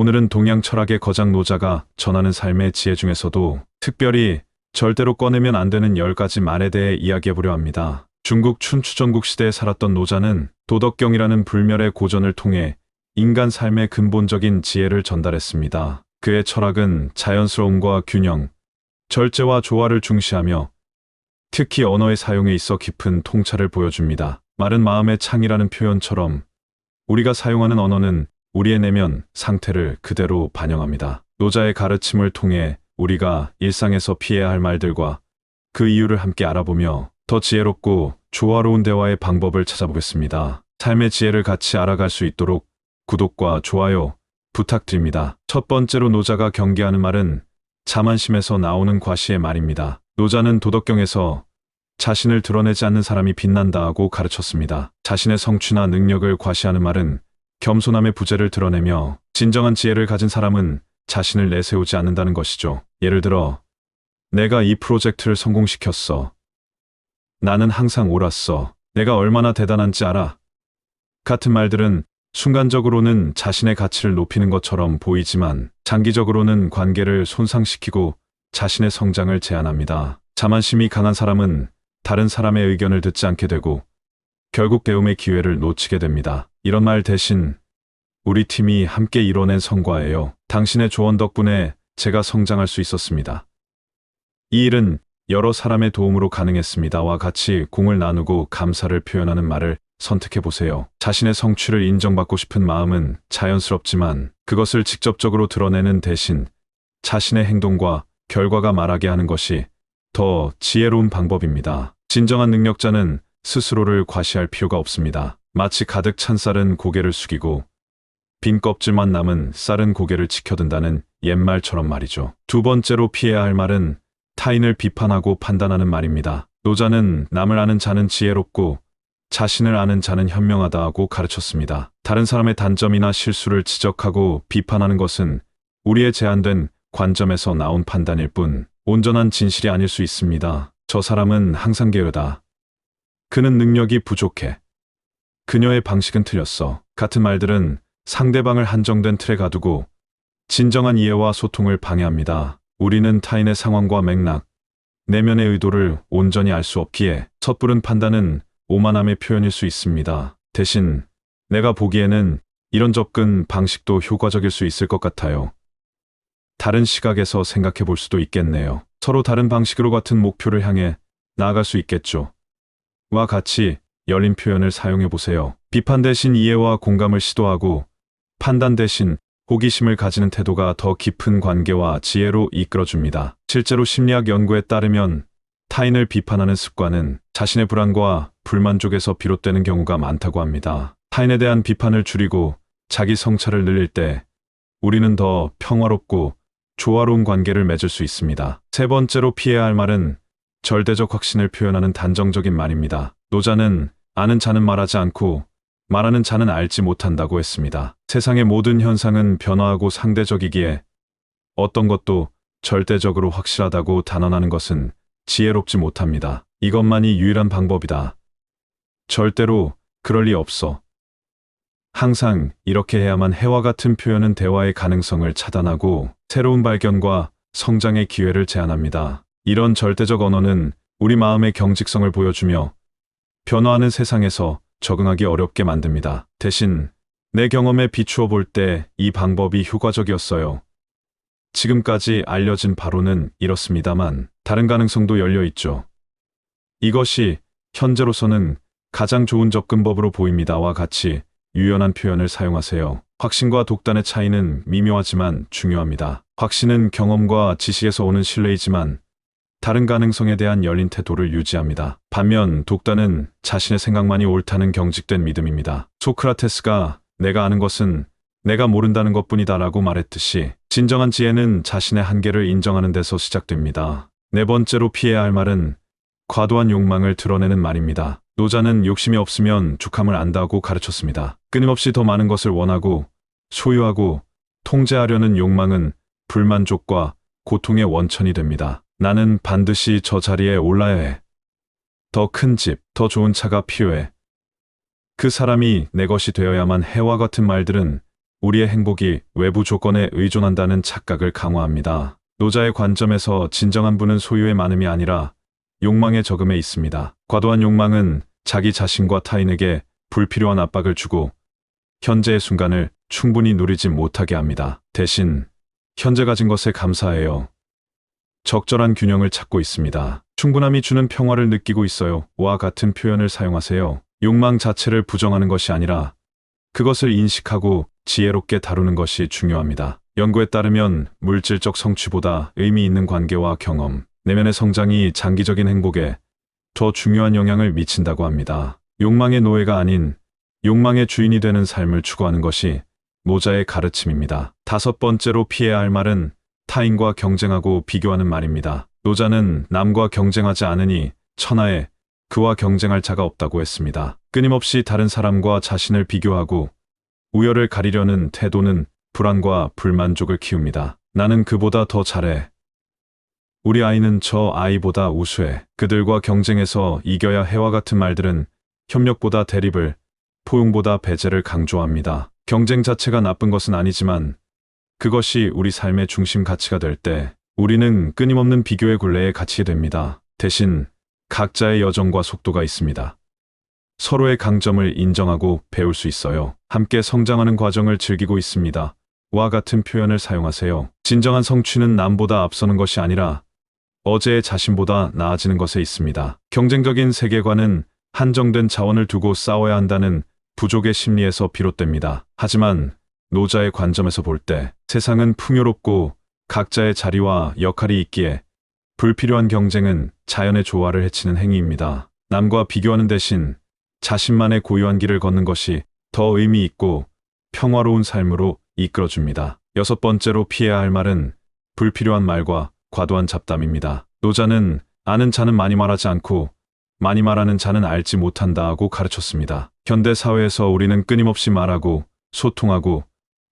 오늘은 동양 철학의 거장 노자가 전하는 삶의 지혜 중에서도 특별히 절대로 꺼내면 안 되는 10가지 말에 대해 이야기해보려 합니다. 중국 춘추전국 시대에 살았던 노자는 도덕경이라는 불멸의 고전을 통해 인간 삶의 근본적인 지혜를 전달했습니다. 그의 철학은 자연스러움과 균형, 절제와 조화를 중시하며 특히 언어의 사용에 있어 깊은 통찰을 보여줍니다. 마른 마음의 창이라는 표현처럼 우리가 사용하는 언어는 우리의 내면 상태를 그대로 반영합니다. 노자의 가르침을 통해 우리가 일상에서 피해야 할 말들과 그 이유를 함께 알아보며 더 지혜롭고 조화로운 대화의 방법을 찾아보겠습니다. 삶의 지혜를 같이 알아갈 수 있도록 구독과 좋아요 부탁드립니다. 첫 번째로 노자가 경계하는 말은 자만심에서 나오는 과시의 말입니다. 노자는 도덕경에서 자신을 드러내지 않는 사람이 빛난다 하고 가르쳤습니다. 자신의 성취나 능력을 과시하는 말은 겸손함의 부재를 드러내며 진정한 지혜를 가진 사람은 자신을 내세우지 않는다는 것이죠. 예를 들어, 내가 이 프로젝트를 성공시켰어. 나는 항상 옳았어. 내가 얼마나 대단한지 알아. 같은 말들은 순간적으로는 자신의 가치를 높이는 것처럼 보이지만 장기적으로는 관계를 손상시키고 자신의 성장을 제한합니다. 자만심이 강한 사람은 다른 사람의 의견을 듣지 않게 되고 결국 배움의 기회를 놓치게 됩니다. 이런 말 대신 우리 팀이 함께 이뤄낸 성과예요. 당신의 조언 덕분에 제가 성장할 수 있었습니다. 이 일은 여러 사람의 도움으로 가능했습니다와 같이 공을 나누고 감사를 표현하는 말을 선택해 보세요. 자신의 성취를 인정받고 싶은 마음은 자연스럽지만 그것을 직접적으로 드러내는 대신 자신의 행동과 결과가 말하게 하는 것이 더 지혜로운 방법입니다. 진정한 능력자는 스스로를 과시할 필요가 없습니다. 마치 가득 찬 쌀은 고개를 숙이고 빈 껍질만 남은 쌀은 고개를 지켜든다는 옛말처럼 말이죠. 두 번째로 피해야 할 말은 타인을 비판하고 판단하는 말입니다. 노자는 남을 아는 자는 지혜롭고 자신을 아는 자는 현명하다 하고 가르쳤습니다. 다른 사람의 단점이나 실수를 지적하고 비판하는 것은 우리의 제한된 관점에서 나온 판단일 뿐 온전한 진실이 아닐 수 있습니다. 저 사람은 항상 게으르다. 그는 능력이 부족해. 그녀의 방식은 틀렸어. 같은 말들은 상대방을 한정된 틀에 가두고 진정한 이해와 소통을 방해합니다. 우리는 타인의 상황과 맥락, 내면의 의도를 온전히 알 수 없기에 섣부른 판단은 오만함의 표현일 수 있습니다. 대신 내가 보기에는 이런 접근 방식도 효과적일 수 있을 것 같아요. 다른 시각에서 생각해 볼 수도 있겠네요. 서로 다른 방식으로 같은 목표를 향해 나아갈 수 있겠죠. 와 같이 열린 표현을 사용해 보세요. 비판 대신 이해와 공감을 시도하고 판단 대신 호기심을 가지는 태도가 더 깊은 관계와 지혜로 이끌어줍니다. 실제로 심리학 연구에 따르면 타인을 비판하는 습관은 자신의 불안과 불만족에서 비롯되는 경우가 많다고 합니다. 타인에 대한 비판을 줄이고 자기 성찰을 늘릴 때 우리는 더 평화롭고 조화로운 관계를 맺을 수 있습니다. 세 번째로 피해야 할 말은 절대적 확신을 표현하는 단정적인 말입니다. 노자는 아는 자는 말하지 않고 말하는 자는 알지 못한다고 했습니다. 세상의 모든 현상은 변화하고 상대적이기에 어떤 것도 절대적으로 확실하다고 단언하는 것은 지혜롭지 못합니다. 이것만이 유일한 방법이다. 절대로 그럴 리 없어. 항상 이렇게 해야만 해와 같은 표현은 대화의 가능성을 차단하고 새로운 발견과 성장의 기회를 제한합니다. 이런 절대적 언어는 우리 마음의 경직성을 보여주며 변화하는 세상에서 적응하기 어렵게 만듭니다. 대신 내 경험에 비추어 볼 때 이 방법이 효과적이었어요. 지금까지 알려진 바로는 이렇습니다만 다른 가능성도 열려 있죠. 이것이 현재로서는 가장 좋은 접근법으로 보입니다와 같이 유연한 표현을 사용하세요. 확신과 독단의 차이는 미묘하지만 중요합니다. 확신은 경험과 지식에서 오는 신뢰이지만 다른 가능성에 대한 열린 태도를 유지합니다. 반면 독단은 자신의 생각만이 옳다는 경직된 믿음입니다. 소크라테스가 내가 아는 것은 내가 모른다는 것뿐이다 라고 말했듯이 진정한 지혜는 자신의 한계를 인정하는 데서 시작됩니다. 네 번째로 피해야 할 말은 과도한 욕망을 드러내는 말입니다. 노자는 욕심이 없으면 죽함을 안다고 가르쳤습니다. 끊임없이 더 많은 것을 원하고 소유하고 통제하려는 욕망은 불만족과 고통의 원천이 됩니다. 나는 반드시 저 자리에 올라야 해. 더 큰 집, 더 좋은 차가 필요해. 그 사람이 내 것이 되어야만 해와 같은 말들은 우리의 행복이 외부 조건에 의존한다는 착각을 강화합니다. 노자의 관점에서 진정한 부는 소유의 많음이 아니라 욕망의 적음에 있습니다. 과도한 욕망은 자기 자신과 타인에게 불필요한 압박을 주고 현재의 순간을 충분히 누리지 못하게 합니다. 대신 현재 가진 것에 감사해요. 적절한 균형을 찾고 있습니다. 충분함이 주는 평화를 느끼고 있어요. 와 같은 표현을 사용하세요. 욕망 자체를 부정하는 것이 아니라 그것을 인식하고 지혜롭게 다루는 것이 중요합니다. 연구에 따르면 물질적 성취보다 의미 있는 관계와 경험, 내면의 성장이 장기적인 행복에 더 중요한 영향을 미친다고 합니다. 욕망의 노예가 아닌 욕망의 주인이 되는 삶을 추구하는 것이 모자의 가르침입니다. 다섯 번째로 피해야 할 말은 타인과 경쟁하고 비교하는 말입니다. 노자는 남과 경쟁하지 않으니 천하에 그와 경쟁할 자가 없다고 했습니다. 끊임없이 다른 사람과 자신을 비교하고 우열을 가리려는 태도는 불안과 불만족을 키웁니다. 나는 그보다 더 잘해. 우리 아이는 저 아이보다 우수해. 그들과 경쟁해서 이겨야 해와 같은 말들은 협력보다 대립을, 포용보다 배제를 강조합니다. 경쟁 자체가 나쁜 것은 아니지만 그것이 우리 삶의 중심 가치가 될 때 우리는 끊임없는 비교의 굴레에 갇히게 됩니다. 대신 각자의 여정과 속도가 있습니다. 서로의 강점을 인정하고 배울 수 있어요. 함께 성장하는 과정을 즐기고 있습니다. 와 같은 표현을 사용하세요. 진정한 성취는 남보다 앞서는 것이 아니라 어제의 자신보다 나아지는 것에 있습니다. 경쟁적인 세계관은 한정된 자원을 두고 싸워야 한다는 부족의 심리에서 비롯됩니다. 하지만 노자의 관점에서 볼 때 세상은 풍요롭고 각자의 자리와 역할이 있기에 불필요한 경쟁은 자연의 조화를 해치는 행위입니다. 남과 비교하는 대신 자신만의 고유한 길을 걷는 것이 더 의미 있고 평화로운 삶으로 이끌어줍니다. 여섯 번째로 피해야 할 말은 불필요한 말과 과도한 잡담입니다. 노자는 아는 자는 많이 말하지 않고 많이 말하는 자는 알지 못한다고 가르쳤습니다. 현대 사회에서 우리는 끊임없이 말하고 소통하고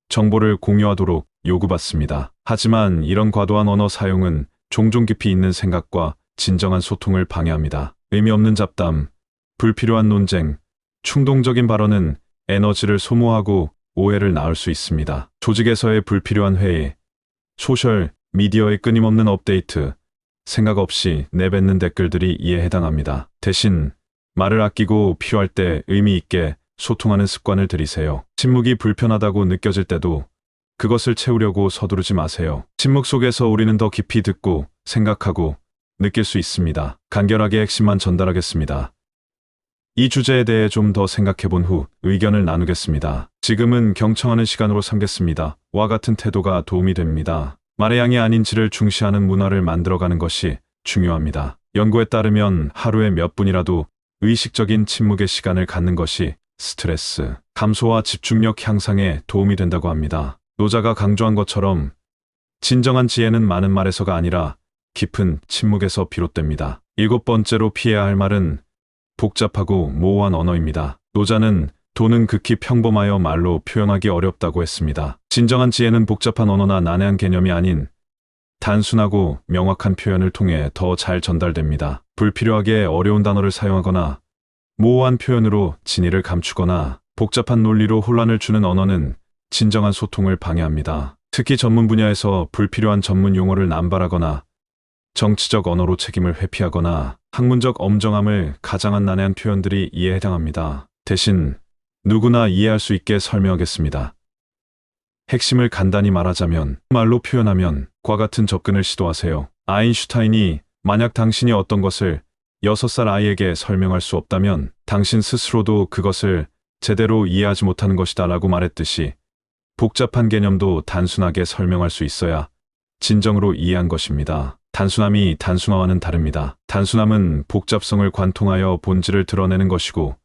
정보를 공유하도록 요구받습니다. 하지만 이런 과도한 언어 사용은 종종 깊이 있는 생각과 진정한 소통을 방해합니다. 의미 없는 잡담, 불필요한 논쟁, 충동적인 발언은 에너지를 소모하고 오해를 낳을 수 있습니다. 조직에서의 불필요한 회의, 소셜, 미디어의 끊임없는 업데이트, 생각 없이 내뱉는 댓글들이 이에 해당합니다. 대신 말을 아끼고 필요할 때 의미 있게 소통하는 습관을 들이세요. 침묵이 불편하다고 느껴질 때도 그것을 채우려고 서두르지 마세요. 침묵 속에서 우리는 더 깊이 듣고 생각하고 느낄 수 있습니다. 간결하게 핵심만 전달하겠습니다. 이 주제에 대해 좀 더 생각해 본 후 의견을 나누겠습니다. 지금은 경청하는 시간으로 삼겠습니다. 와 같은 태도가 도움이 됩니다. 말의 양이 아닌 질을 중시하는 문화를 만들어가는 것이 중요합니다. 연구에 따르면 하루에 몇 분이라도 의식적인 침묵의 시간을 갖는 것이 스트레스, 감소와 집중력 향상에 도움이 된다고 합니다. 노자가 강조한 것처럼 진정한 지혜는 많은 말에서가 아니라 깊은 침묵에서 비롯됩니다. 일곱 번째로 피해야 할 말은 복잡하고 모호한 언어입니다. 노자는 돈은 극히 평범하여 말로 표현하기 어렵다고 했습니다. 진정한 지혜는 복잡한 언어나 난해한 개념이 아닌 단순하고 명확한 표현을 통해 더 잘 전달됩니다. 불필요하게 어려운 단어를 사용하거나 모호한 표현으로 진의를 감추거나 복잡한 논리로 혼란을 주는 언어는 진정한 소통을 방해합니다. 특히 전문 분야에서 불필요한 전문 용어를 남발하거나 정치적 언어로 책임을 회피하거나 학문적 엄정함을 가장한 난해한 표현들이 이에 해당합니다. 대신 누구나 이해할 수 있게 설명하겠습니다. 핵심을 간단히 말하자면 말로 표현하면 과 같은 접근을 시도하세요. 아인슈타인이 만약 당신이 어떤 것을 6살 아이에게 설명할 수 없다면 당신 스스로도 그것을 제대로 이해하지 못하는 것이다 라고 말했듯이 복잡한 개념도 단순하게 설명할 수 있어야 진정으로 이해한 것입니다. 단순함이 단순화와는 다릅니다. 단순함은 복잡성을 관통하여 본질을 드러내는 것이고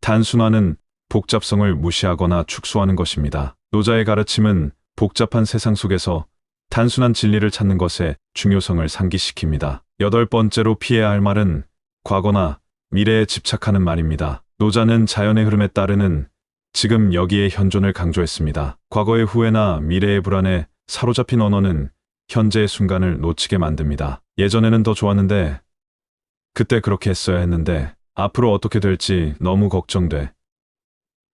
단순화는 복잡성을 무시하거나 축소하는 것입니다. 노자의 가르침은 복잡한 세상 속에서 단순한 진리를 찾는 것에 중요성을 상기시킵니다. 여덟 번째로 피해야 할 말은 과거나 미래에 집착하는 말입니다. 노자는 자연의 흐름에 따르는 지금 여기에 현존을 강조했습니다. 과거의 후회나 미래의 불안에 사로잡힌 언어는 현재의 순간을 놓치게 만듭니다. 예전에는 더 좋았는데, 그때 그렇게 했어야 했는데, 앞으로 어떻게 될지 너무 걱정돼.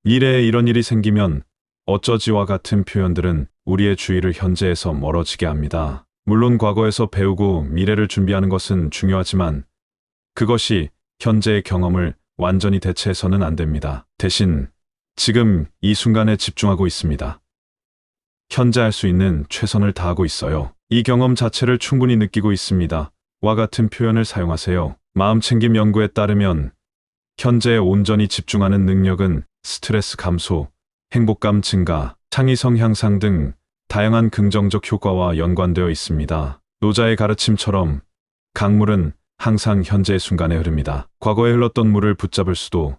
미래에 이런 일이 생기면 어쩌지와 같은 표현들은 우리의 주의를 현재에서 멀어지게 합니다. 물론 과거에서 배우고 미래를 준비하는 것은 중요하지만 그것이 현재의 경험을 완전히 대체해서는 안 됩니다. 대신 지금 이 순간에 집중하고 있습니다. 현재 할 수 있는 최선을 다하고 있어요. 이 경험 자체를 충분히 느끼고 있습니다. 와 같은 표현을 사용하세요. 마음챙김 연구에 따르면 현재에 온전히 집중하는 능력은 스트레스 감소, 행복감 증가, 창의성 향상 등 다양한 긍정적 효과와 연관되어 있습니다. 노자의 가르침처럼 강물은 항상 현재의 순간에 흐릅니다. 과거에 흘렀던 물을 붙잡을 수도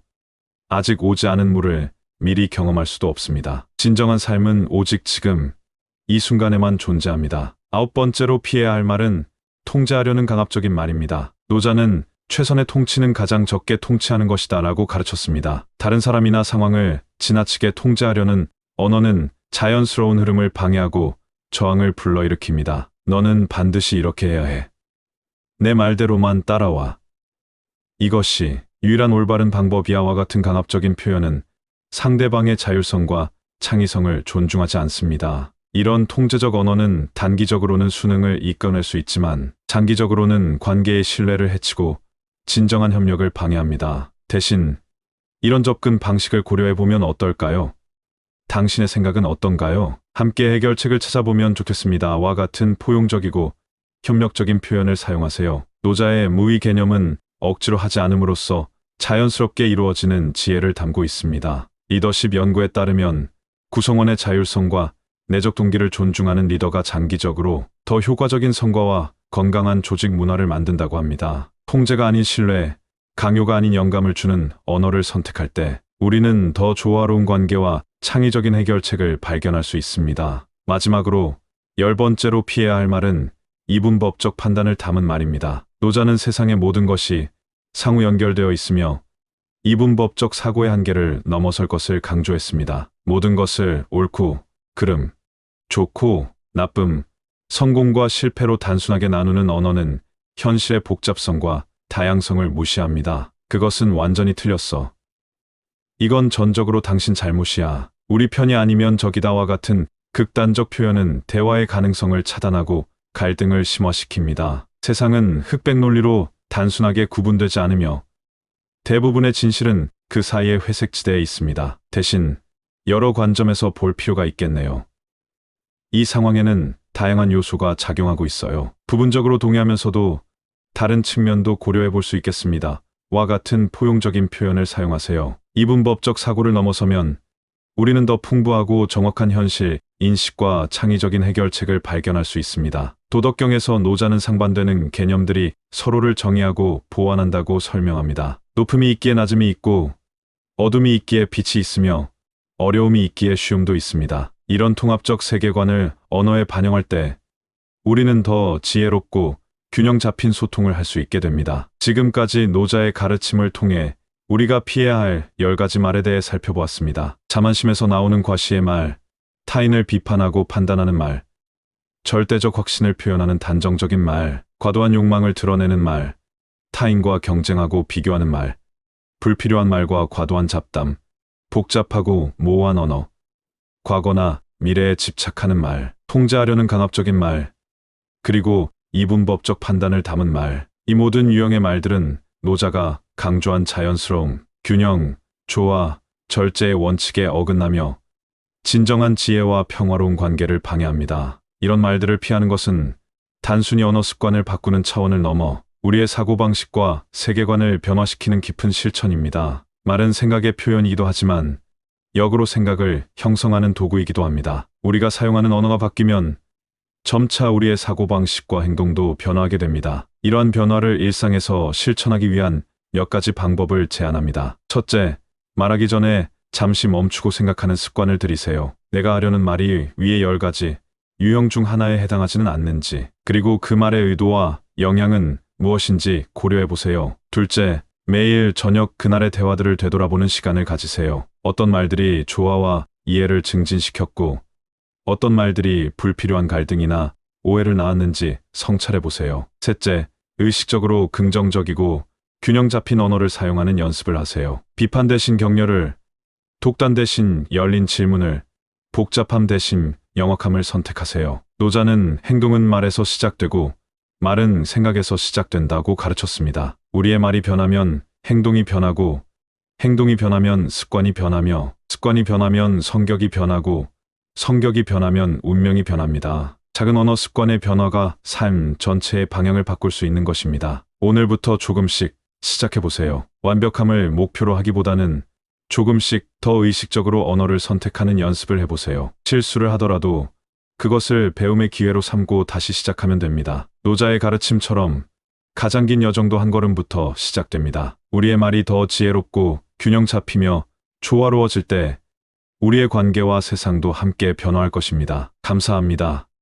아직 오지 않은 물을 미리 경험할 수도 없습니다. 진정한 삶은 오직 지금 이 순간에만 존재합니다. 아홉 번째로 피해야 할 말은 통제하려는 강압적인 말입니다. 노자는 최선의 통치는 가장 적게 통치하는 것이다 라고 가르쳤습니다. 다른 사람이나 상황을 지나치게 통제하려는 언어는 자연스러운 흐름을 방해하고 저항을 불러일으킵니다. 너는 반드시 이렇게 해야 해. 내 말대로만 따라와. 이것이 유일한 올바른 방법이야와 같은 강압적인 표현은 상대방의 자율성과 창의성을 존중하지 않습니다. 이런 통제적 언어는 단기적으로는 수능을 이끌어낼 수 있지만 장기적으로는 관계의 신뢰를 해치고 진정한 협력을 방해합니다. 대신 이런 접근 방식을 고려해 보면 어떨까요? 당신의 생각은 어떤가요? 함께 해결책을 찾아보면 좋겠습니다. 와 같은 포용적이고 협력적인 표현을 사용하세요. 노자의 무의 개념은 억지로 하지 않음으로써 자연스럽게 이루어지는 지혜를 담고 있습니다. 리더십 연구에 따르면 구성원의 자율성과 내적 동기를 존중하는 리더가 장기적으로 더 효과적인 성과와 건강한 조직 문화를 만든다고 합니다. 통제가 아닌 신뢰, 강요가 아닌 영감을 주는 언어를 선택할 때 우리는 더 조화로운 관계와 창의적인 해결책을 발견할 수 있습니다. 마지막으로 열 번째로 피해야 할 말은 이분법적 판단을 담은 말입니다. 노자는 세상의 모든 것이 상호 연결되어 있으며 이분법적 사고의 한계를 넘어설 것을 강조했습니다. 모든 것을 옳고 그름, 좋고 나쁨, 성공과 실패로 단순하게 나누는 언어는 현실의 복잡성과 다양성을 무시합니다. 그것은 완전히 틀렸어. 이건 전적으로 당신 잘못이야. 우리 편이 아니면 적이다와 같은 극단적 표현은 대화의 가능성을 차단하고 갈등을 심화시킵니다. 세상은 흑백 논리로 단순하게 구분되지 않으며 대부분의 진실은 그 사이의 회색지대에 있습니다. 대신 여러 관점에서 볼 필요가 있겠네요. 이 상황에는 다양한 요소가 작용하고 있어요. 부분적으로 동의하면서도 다른 측면도 고려해 볼 수 있겠습니다. 와 같은 포용적인 표현을 사용하세요. 이분법적 사고를 넘어서면 우리는 더 풍부하고 정확한 현실, 인식과 창의적인 해결책을 발견할 수 있습니다. 도덕경에서 노자는 상반되는 개념들이 서로를 정의하고 보완한다고 설명합니다. 높음이 있기에 낮음이 있고 어둠이 있기에 빛이 있으며 어려움이 있기에 쉬움도 있습니다. 이런 통합적 세계관을 언어에 반영할 때 우리는 더 지혜롭고 균형 잡힌 소통을 할 수 있게 됩니다. 지금까지 노자의 가르침을 통해 우리가 피해야 할 10가지 말에 대해 살펴보았습니다. 자만심에서 나오는 과시의 말, 타인을 비판하고 판단하는 말, 절대적 확신을 표현하는 단정적인 말, 과도한 욕망을 드러내는 말, 타인과 경쟁하고 비교하는 말, 불필요한 말과 과도한 잡담, 복잡하고 모호한 언어, 과거나 미래에 집착하는 말, 통제하려는 강압적인 말, 그리고 이분법적 판단을 담은 말, 이 모든 유형의 말들은 노자가 강조한 자연스러움, 균형, 조화, 절제의 원칙에 어긋나며 진정한 지혜와 평화로운 관계를 방해합니다. 이런 말들을 피하는 것은 단순히 언어 습관을 바꾸는 차원을 넘어 우리의 사고방식과 세계관을 변화시키는 깊은 실천입니다. 말은 생각의 표현이기도 하지만 역으로 생각을 형성하는 도구이기도 합니다. 우리가 사용하는 언어가 바뀌면 점차 우리의 사고방식과 행동도 변화하게 됩니다. 이러한 변화를 일상에서 실천하기 위한 몇 가지 방법을 제안합니다. 첫째, 말하기 전에 잠시 멈추고 생각하는 습관을 들이세요. 내가 하려는 말이 위의 열 가지 유형 중 하나에 해당하지는 않는지, 그리고 그 말의 의도와 영향은 무엇인지 고려해 보세요. 둘째, 매일 저녁 그날의 대화들을 되돌아보는 시간을 가지세요. 어떤 말들이 조화와 이해를 증진시켰고, 어떤 말들이 불필요한 갈등이나 오해를 낳았는지 성찰해 보세요. 셋째, 의식적으로 긍정적이고 균형 잡힌 언어를 사용하는 연습을 하세요. 비판 대신 격려를, 독단 대신 열린 질문을, 복잡함 대신 영악함을 선택하세요. 노자는 행동은 말에서 시작되고 말은 생각에서 시작된다고 가르쳤습니다. 우리의 말이 변하면 행동이 변하고 행동이 변하면 습관이 변하며 습관이 변하면 성격이 변하고 성격이 변하면 운명이 변합니다. 작은 언어 습관의 변화가 삶 전체의 방향을 바꿀 수 있는 것입니다. 오늘부터 조금씩 시작해 보세요. 완벽함을 목표로 하기보다는 조금씩 더 의식적으로 언어를 선택하는 연습을 해보세요. 실수를 하더라도 그것을 배움의 기회로 삼고 다시 시작하면 됩니다. 노자의 가르침처럼 가장 긴 여정도 한 걸음부터 시작됩니다. 우리의 말이 더 지혜롭고 균형 잡히며 조화로워질 때 우리의 관계와 세상도 함께 변화할 것입니다. 감사합니다.